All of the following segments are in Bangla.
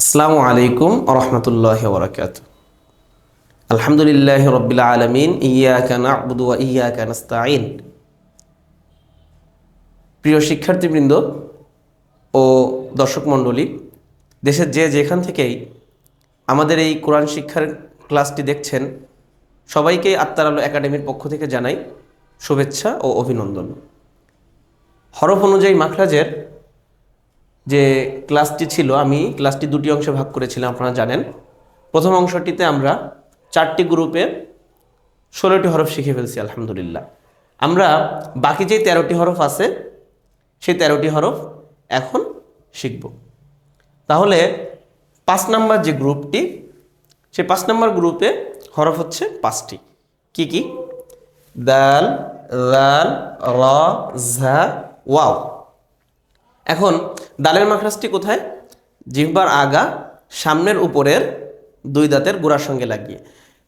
আসসালামু আলাইকুম রহমতুল্লাহ বরকাত আলহামদুলিল্লাহ রবিল আলমিন ইয়াকা নাবুদু ওয়া ইয়াকা নাস্তাইন প্রিয় শিক্ষার্থীবৃন্দ ও দর্শক মণ্ডলী, দেশের যে যেখান থেকেই আমাদের এই কোরআন শিক্ষার ক্লাসটি দেখছেন, সবাইকে আত্মার আলো একাডেমির পক্ষ থেকে জানাই শুভেচ্ছা ও অভিনন্দন। হরফ অনুযায়ী মাখরাজের যে ক্লাসটি ছিল, আমি ক্লাসটি দুটি অংশে ভাগ করেছিলাম, আপনারা জানেন। প্রথম অংশটিতে আমরা চারটি গ্রুপে ষোলোটি হরফ শিখে ফেলছি, আলহামদুলিল্লাহ। আমরা বাকি যে তেরোটি হরফ আছে, সেই তেরোটি হরফ এখন শিখব। তাহলে পাঁচ নাম্বার যে গ্রুপটি, সেই পাঁচ নাম্বার গ্রুপে হরফ হচ্ছে পাঁচটি। কি কি? দাল রাল র, ঝা, ওয়াও। এখন, দালের মাখরাজটি কোথায়? জিহ্বার আগা, সামনের উপরের দুই দাঁতের গোড়ার সঙ্গে লাগিয়ে।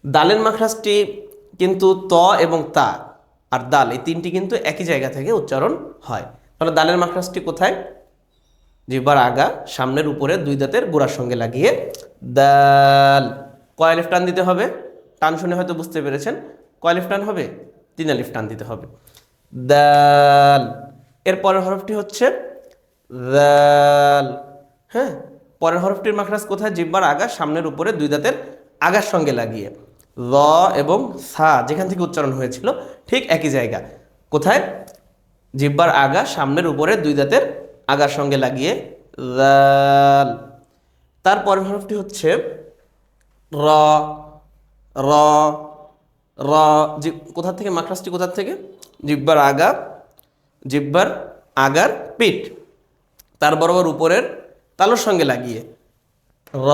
দালের মাখরাজটি কিন্তু ত এবং তা আর দাল এই তিনটি কিন্তু একই জায়গা থেকে উচ্চারণ হয়। তাহলে দালের মাখরাজটি কোথায়? জিহ্বার আগা, সামনের উপরে দুই দাঁতের গোড়ার সঙ্গে লাগিয়ে দাল। কয় আলিফ টান দিতে হবে? টান শুনে হয়তো বুঝতে পেরেছেন। কয় আলিফ টান হবে? তিন আলিফ টান দিতে হবে। দাল। এর পরের হরফটি হচ্ছে দাল হ্যাঁ পরের হরফটির মাখরাজ কোথায়? জিব্বার আগা সামনের উপরে দুই দাঁতের আগার সঙ্গে লাগিয়ে। র এবং সা যেখান থেকে উচ্চারণ হয়েছিল, ঠিক একই জায়গা। কোথায়? জিব্বার আগা সামনের উপরে দুই দাঁতের আগার সঙ্গে লাগিয়ে। দাল তার পরের হরফটি হচ্ছে র র র, জি, কোথা থেকে? মাখরাজটি কোথার থেকে? জিব্বার আগা জিব্বার আগার পিঠ। তার বরাবর উপরের তালুর সঙ্গে লাগিয়ে। র,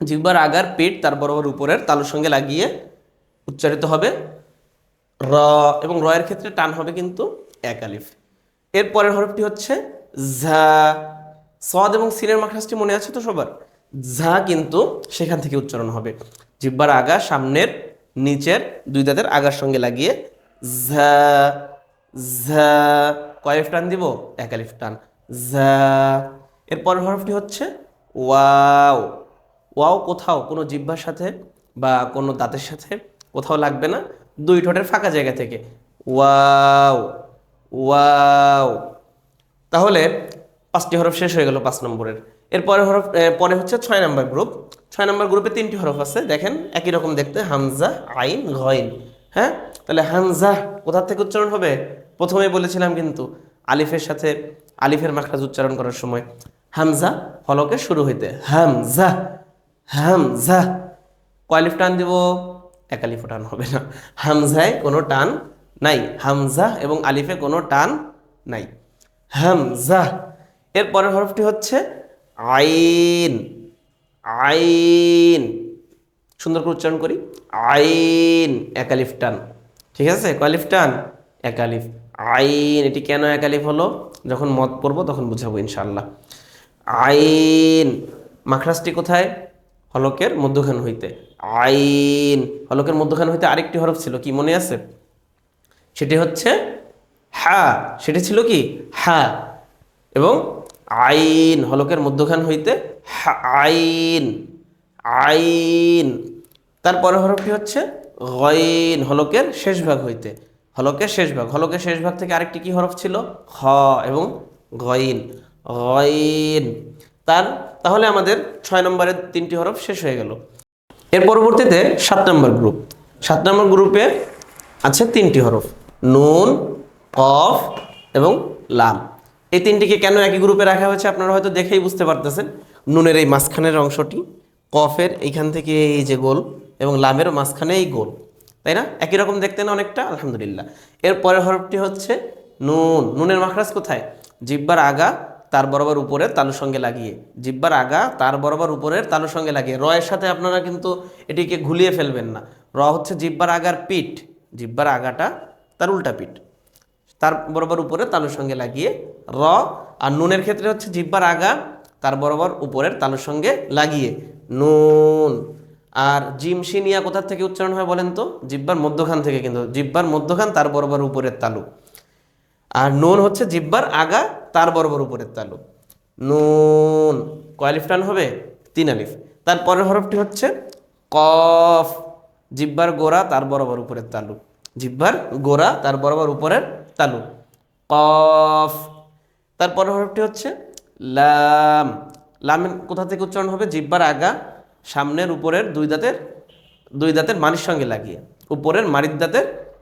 জিহ্বার আগার পেট তার বরাবর উপরের তালুর সঙ্গে লাগিয়ে উচ্চারিত হবে। র, এবং র এর ক্ষেত্রে টান হবে কিন্তু এক আলিফ। এর পরের হরফটি হচ্ছে ঝা। সদ এবং সিনের মাখাসটি মনে আছে তো সবার? ঝা কিন্তু সেখান থেকে উচ্চারণ হবে। জিব্বার আগা সামনের নিচের দুই দাঁতের আগার সঙ্গে লাগিয়ে ঝা ঝা। কয় আলিফ টান দিব? এক আলিফ টান। ঝা এর হরফটি হচ্ছে ওয়াও। ওয়াও কোথাও কোনো জিহ্বার সাথে বা কোনো দাঁতের সাথে কোথাও লাগবে না। দুই ঠোঁটের ফাঁকা জায়গা থেকে। ওয়াও। ওয়াও। তাহলে পাঁচটি হরফ শেষ হয়ে গেল পাঁচ নম্বরের। এরপরে হরফ পরে হচ্ছে ছয় নম্বর গ্রুপ। ছয় নম্বর গ্রুপে তিনটি হরফ আছে। দেখেন একই রকম দেখতে। হামজা, আইন গইন হ্যাঁ? তাহলে হামজা কোথা থেকে উচ্চারণ হবে? প্রথমে বলেছিলাম কিন্তু আলিফের সাথে আলিফের মাখরাজ উচ্চারণ করার সময় হামজা হলকে শুরু হইতে হামজা হামজা। কয়লিফ টান দিব? এক আলিফ টান হবে না। হামজায় কোনো টান নাই। হামজা এবং আলিফে কোনো টান নাই। হামজা। এর পরের হরফটি হচ্ছে আইন। আইন। সুন্দর করে উচ্চারণ করি। আইন। একালিফ টান। ঠিক আছে? কয়ালিফ টান? একালিফ আইন, এটি কেন একালিফ হলো? যখন মত পড়ব তখন বুঝাবো ইনশাল্লাহ আইন মাখরাজটি কোথায়? হলকের মধ্যখান হইতে। আইন, হলকের মধ্যখান হইতে আরেকটি হরফ ছিল, কি মনে আছে? সেটি হচ্ছে হা, সেটি ছিল কি? হা। এবং আইন, হলকের মধ্যখান হইতে আইন আইন। তারপরে হরফটি হচ্ছে গইন, হলকের শেষ ভাগ হইতে। হলকের শেষ ভাগ। হলকের শেষ ভাগ থেকে আরেকটি কি হরফ ছিল? হ এবং গইন গইন তার তাহলে আমাদের ছয় নম্বরের তিনটি হরফ শেষ হয়ে গেল। এর পরবর্তীতে সাত নম্বর গ্রুপ। সাত নম্বর গ্রুপে আছে তিনটি হরফ। নুন, কফ এবং লাম। এই তিনটিকে কেন একই গ্রুপে রাখা হয়েছে আপনারা হয়তো দেখেই বুঝতে পারতেছেন। নুনের এই মাঝখানের অংশটি, কফের এইখান থেকে এই যে গোল এবং লামের মাঝখানে এই গোল। তাই না? একই রকম দেখতে না অনেকটা? আলহামদুলিল্লাহ। এর পরের হরফটি হচ্ছে নুন। নুনের মাখরাজ কোথায়? জিব্বার আগা, তার বরাবর উপরের তালুর সঙ্গে লাগিয়ে। জিব্বার আগা, তার বরাবর উপরের তালুর সঙ্গে লাগিয়ে। রয়ের সাথে আপনারা কিন্তু এটিকে ঘুলিয়ে ফেলবেন না। র হচ্ছে জিব্বার আগার পিঠ। জিব্বার আগাটা তার উল্টা পিঠ। তার বরাবর উপরে তালুর সঙ্গে লাগিয়ে র। আর নুনের ক্ষেত্রে হচ্ছে জিব্বার আগা, তার বরাবর উপরের তালুর সঙ্গে লাগিয়ে। নুন। আর জিম শিনিয়া কোথা থেকে উচ্চারণ হয় বলেন তো? জিব্বার মধ্যখান থেকে কিন্তু, জিব্বার মধ্যখান, তার বরাবর উপরের তালু। আর নুন হচ্ছে জিব্বার আগা, তার বরাবর উপরের তালু। নুন, কয় আলিফ টান হবে? তিন আলিফ। তারপরের হরফটি হচ্ছে কফ। জিব্বার গোড়া, তার বরাবর উপরের তালু। জিব্বার গোড়া, তার বরাবর উপরের তালু। কফ। তারপরের হরফটি হচ্ছে লাম। লামের কোথা থেকে উচ্চারণ হবে? জিব্বার আগা সামনের উপরের দুই দাঁতের দুই দাঁতের মানির সঙ্গে লাগিয়ে, উপরের মারির দাঁতের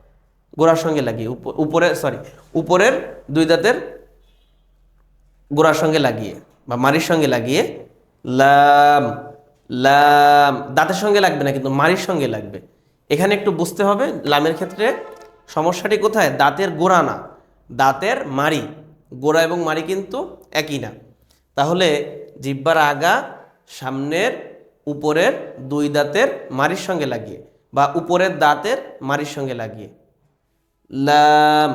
গোড়ার সঙ্গে লাগিয়ে, উপ- উপরে সরি উপরের দুই দাঁতের গোড়ার সঙ্গে লাগিয়ে বা মারির সঙ্গে লাগিয়ে, লাম লাম, দাঁতের সঙ্গে লাগবে না, কিন্তু মারির সঙ্গে লাগবে। এখানে একটু বুঝতে হবে, লামের ক্ষেত্রে সমস্যাটি কোথায়? দাঁতের গোড়া না, দাঁতের মারি গোড়া এবং মারি কিন্তু একই না। তাহলে জিব্বার আগা, সামনের উপরের দুই দাঁতের মারির সঙ্গে লাগিয়ে বা উপরের দাঁতের মারির সঙ্গে লাগিয়ে। লাম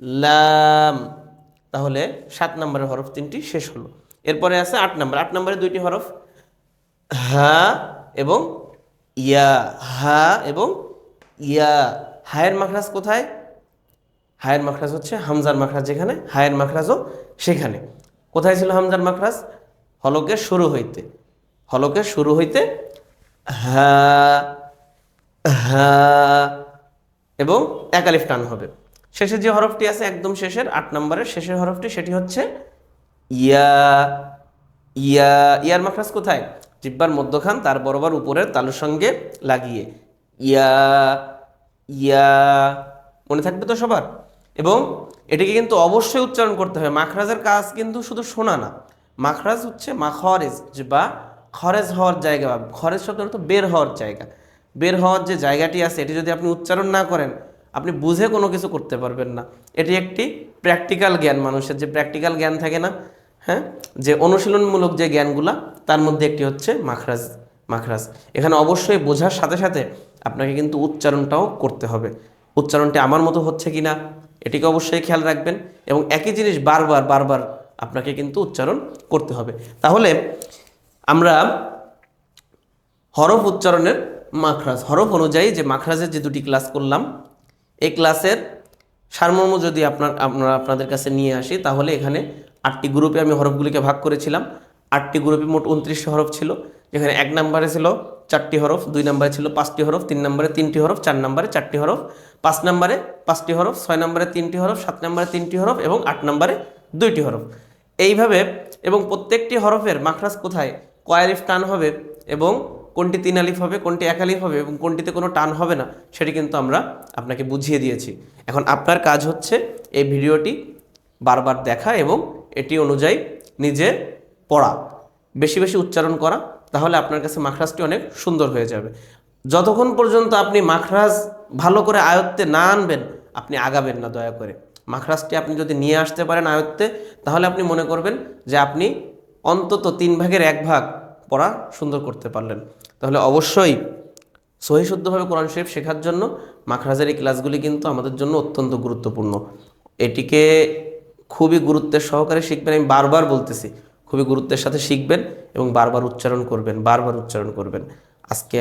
লাম। তাহলে সাত নম্বরের হরফ তিনটি শেষ হলো। এরপরে আছে আট নম্বর। আট নম্বরে দুইটি হরফ। হা এবং ইয়া। হা এবং ইয়া। হায়ের মাখরাজ কোথায়? হায়ের মাখরাজ হচ্ছে হামজার মাখরাজ যেখানে, হায়ের মাখরাজও সেখানে। কোথায় ছিল হামজার মাখরাজ? হলকের শুরু হইতে। হলকের শুরু হইতে হা হা এবং একালিফ টান হবে। শেষে যে হরফটি আছে, একদম শেষের, আট নম্বরের শেষের হরফটি, সেটি হচ্ছে ইয়া ইয়া, ইয়ার মাখরাজ কোথায়? জিব্বার মধ্যখান, তার বরাবর উপরের তালুর সঙ্গে লাগিয়ে। ইয়া ইয়া, মনে থাকবে তো সবার? এবং এটিকে কিন্তু অবশ্যই উচ্চারণ করতে হবে। মাখরাজের কাজ কিন্তু শুধু শোনা না। মাখরাজ হচ্ছে মাখরেজ বা খরেজ হওয়ার জায়গা বা খরেজ শব্দ অর্থ বের হওয়ার জায়গা। বের হওয়ার যে জায়গাটি আছে, এটি যদি আপনি উচ্চারণ না করেন, আপনি বুঝে কোনো কিছু করতে পারবেন না। এটি একটি প্র্যাকটিক্যাল জ্ঞান, মানুষের যে প্র্যাকটিক্যাল জ্ঞান থাকে না হ্যাঁ? যে অনুশীলনমূলক যে জ্ঞানগুলা, তার মধ্যে একটি হচ্ছে মাখরাজ মাখরাজ। এখানে অবশ্যই বোঝার সাথে সাথে আপনাকে কিন্তু উচ্চারণটাও করতে হবে। উচ্চারণটি আমার মতো হচ্ছে কি না এটিকে অবশ্যই খেয়াল রাখবেন এবং একই জিনিস বারবার বারবার আপনাকে কিন্তু উচ্চারণ করতে হবে। তাহলে আমরা হরফ উচ্চারণের মাখরাজ, হরফ অনুযায়ী যে মাখরাজের যে দুটি ক্লাস করলাম, এই ক্লাসের সারমর্ম যদি আপনার আপনারা আপনাদের কাছে নিয়ে আসি, তাহলে এখানে আটটি গ্রুপে আমি হরফগুলিকে ভাগ করেছিলাম। আটটি গ্রুপে মোট উনত্রিশটি হরফ ছিল। যেখানে এক নম্বরে ছিল চারটি হরফ, দুই নম্বরে ছিল পাঁচটি হরফ, তিন নম্বরে তিনটি হরফ, চার নম্বরে চারটি হরফ, পাঁচ নম্বরে পাঁচটি হরফ, ছয় নম্বরে তিনটি হরফ, সাত নম্বরে তিনটি হরফ এবং আট নম্বরে দুইটি হরফ। এইভাবে এবং প্রত্যেকটি হরফের মাখরাজ কোথায়? কয়ারিফ টান হবে এবং কোনটি তিন আলিফ হবে, কোনটি এক আলিফ হবে এবং কোনটিতে কোনো টান হবে না, সেটি কিন্তু আমরা আপনাকে বুঝিয়ে দিয়েছি। এখন আপনার কাজ হচ্ছে এই ভিডিওটি বারবার দেখা এবং এটি অনুযায়ী নিজে পড়া, বেশি বেশি উচ্চারণ করা, তাহলে আপনার কাছে মাখরাজটি অনেক সুন্দর হয়ে যাবে। যতক্ষণ পর্যন্ত আপনি মাখরাজ ভালো করে আয়ত্তে না আনবেন, আপনি আগাবেন না দয়া করে। মাখরাজটি আপনি যদি নিয়ে আসতে পারেন আয়ত্তে, তাহলে আপনি মনে করবেন যে আপনি অন্তত তিন ভাগের এক ভাগ পড়া সুন্দর করতে পারলেন। তাহলে অবশ্যই সহি শুদ্ধভাবে কোরআন শরীফ শেখার জন্য মাখরাজের এই ক্লাসগুলি কিন্তু আমাদের জন্য অত্যন্ত গুরুত্বপূর্ণ। এটিকে খুবই গুরুত্বের সহকারে শিখবেন, আমি বারবার বলতেছি, খুবই গুরুত্বের সাথে শিখবেন এবং বারবার উচ্চারণ করবেন, বারবার উচ্চারণ করবেন। আজকে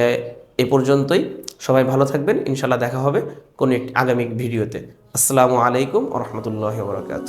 এ পর্যন্তই, সবাই ভালো থাকবেন ইনশাল্লাহ দেখা হবে কোনো একটি আগামী ভিডিওতে। আসসালামু আলাইকুম রহমতুল্লাহ বরকাত